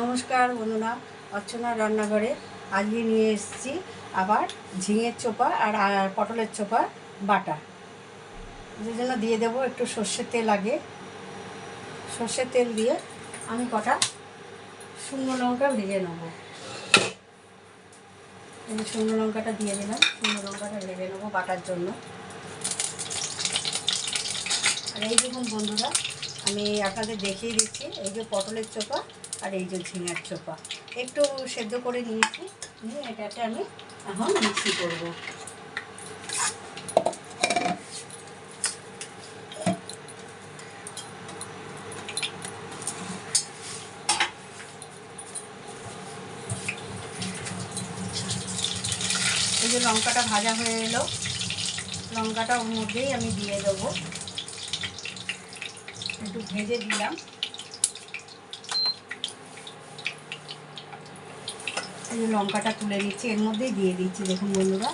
নমস্কার বন্ধুরা, অর্চনা রান্নাঘরে আজকে নিয়ে এসেছি আবার ঝিঙের চোপা আর পটলের চোপা বাটা। যে জন্য দিয়ে দেবো একটু সর্ষের তেল আগে। সর্ষের তেল দিয়ে আমি কটা শুকনো লঙ্কা ভেজে নেব। যে শুকনো লঙ্কাটা দিয়ে দিলাম, শুকনো লঙ্কাটা ভেজে নেব বাটার জন্য। আর এই দেখুন বন্ধুরা, আমি আপনাদের দেখিয়ে দিচ্ছি, এই যে পটলের চোপা আর এই যে ঝিঙার চোপা। একটু সেদ্ধ করে নিয়েছি, নিয়ে এটাতে আমি এখন মিক্সি করব। এই যে লঙ্কাটা ভাজা হয়ে এলো লঙ্কাটা ওর মধ্যেই আমি দিয়ে দেবো। একটু ভেজে দিলাম। এই লঙ্কাটা তুলে নিচ্ছি এর মধ্যেই দিয়ে দিচ্ছি, দেখুন বন্ধুরা।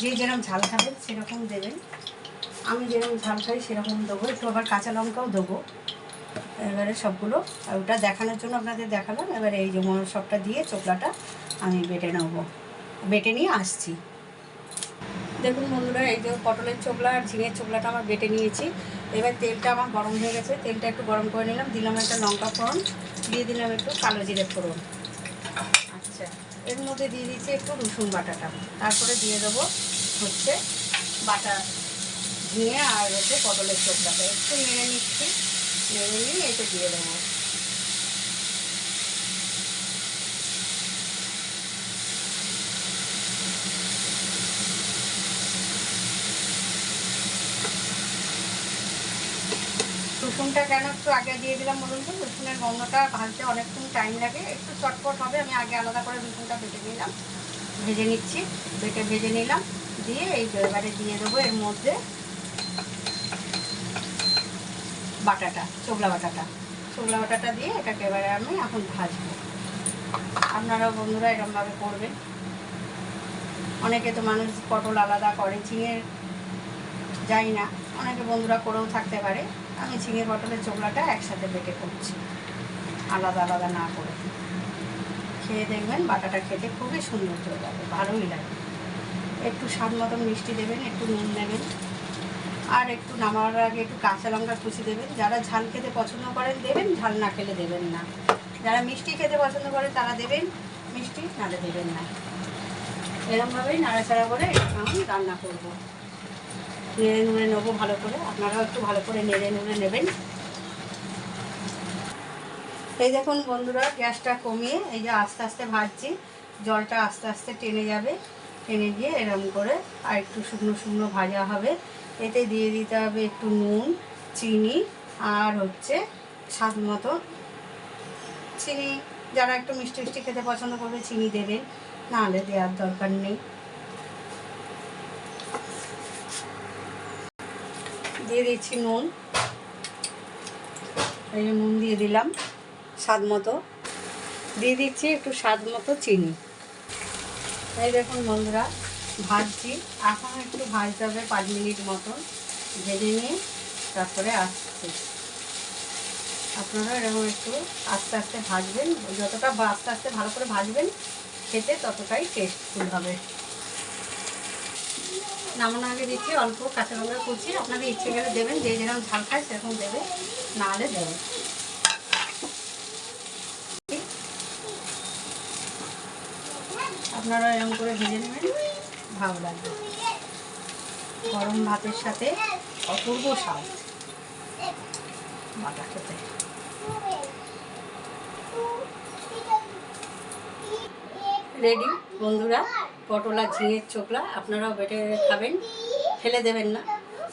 যে যেরকম ঝাল খাবেন, সেরকম দেবেন। আমি যেরকম ঝাল খাই, সেরকম দেবো। একটু আবার কাঁচা লঙ্কাও দেবো। এবারে সবগুলো, আর ওটা দেখানোর জন্য আপনাদের দেখালাম। এবারে এই যে সবটা দিয়ে চোখলাটা আমি বেটে নেব। বেটে নিয়ে আসছি। দেখুন বন্ধুরা, এই যে পটলের চোখলা আর ঝিঙের চোখলাটা আমার বেটে নিয়েছি। এবার তেলটা আমার গরম হয়ে গেছে। তেলটা একটু গরম করে নিলাম। দিলাম একটা লঙ্কা ফোড়ন। দিয়ে দিলাম একটু কালো জিরে ফোড়ন। আচ্ছা এর মধ্যে দিয়ে দিচ্ছি একটু রসুন বাটাটা। তারপরে দিয়ে দেবো হচ্ছে বাটা ঝিঙে আর হচ্ছে পটলের চোখলাটা একটু নেড়ে নিচ্ছি, নেড়ে নিয়ে এটা দিয়ে দেবো। রসুনটা কেন একটু আগে দিয়ে দিলাম বলুন তো? রসুনের গন্ধটা ভাজতে অনেকক্ষণ টাইম লাগে। একটু চটপট হবে, আমি আগে আলাদা করে রসুনটা বেটে নিলাম। ভেজে নিচ্ছি, বেটে ভেজে নিলাম। দিয়ে এই এবারে দিয়ে দেবো এর মধ্যে বাটাটা চোগলা বাটাটা। চোগলা বাটাটা দিয়ে এটাকে এবারে আমি এখন ভাজবো। আপনারাও বন্ধুরা এরকমভাবে করবেন। অনেকে তো মানুষ পটল আলাদা করে ঝিঙের যাই না। অনেকে বন্ধুরা করেও থাকতে পারে। আমি ঝিঙে পটলের চোখলাটা একসাথে বেটে করছি। আলাদা আলাদা না করে। খেয়ে দেখবেন বাটাটা খেতে খুবই সুন্দর হয়ে যাবে, ভালোই লাগে। একটু স্বাদ মতন মিষ্টি দেবেন, একটু নুন দেবেন। আর একটু নামার আগে একটু কাঁচা লঙ্কা কুচি দেবেন। যারা ঝাল খেতে পছন্দ করেন দেবেন, ঝাল না খেলে দেবেন না। যারা মিষ্টি খেতে পছন্দ করেন তারা দেবেন, মিষ্টি নালে দেবেন না। এরকমভাবেই নাড়াচাড়া করে আমি রান্না করব। নেড়ে নুড়ে নেব ভালো করে। আপনারাও একটু ভালো করে নেড়ে নুড়ে নেবেন। এই দেখুন বন্ধুরা, গ্যাসটা কমিয়ে এই যে আস্তে আস্তে ভাজছি, জলটা আস্তে আস্তে টেনে যাবে। টেনে গিয়ে এরম করে আর একটু শুকনো শুকনো ভাজা হবে। এতে দিয়ে দিতে হবে একটু নুন, চিনি আর হচ্ছে স্বাদ মতো চিনি। যারা একটু মিষ্টি মিষ্টি খেতে পছন্দ করবে, চিনি দেবেন। নাহলে দেওয়ার দরকার নেই। দিয়ে দিচ্ছি নুন। এই নুন দিয়ে দিলাম, স্বাদ মতো। দিয়ে দিচ্ছি একটু স্বাদ মতো চিনি। এই দেখুন বন্ধুরা, ভাজছি। এখন একটু ভাজতে হবে পাঁচ মিনিট মতন। ভেজে নিয়ে তারপরে আসছি। আপনারা এরকম একটু আস্তে আস্তে ভাজবেন। যতটা আস্তে আস্তে ভালো করে ভাজবেন, খেতে ততটাই টেস্টফুল হবে। নামানোর আগে দিচ্ছি অল্প কাঁচা লঙ্কা কুচি। আপনাদের ইচ্ছে গেলে দেবেন, যে যেরকম ঝাল খায় সেরকম দেবে না হলে দেবেন আপনারা এরকম করে ভেজে নেবেন, ভালো লাগবে। গরম ভাতের সাথে অপূর্ব স্বাদ। বাটা খেতে। রেডি। বন্ধুরা, পটল আর ঝিঙের চোখলা আপনারাও বেটে খাবেন। ফেলে দেবেন না।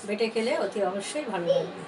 বেটে খেলে অতি অবশ্যই ভালো লাগবে।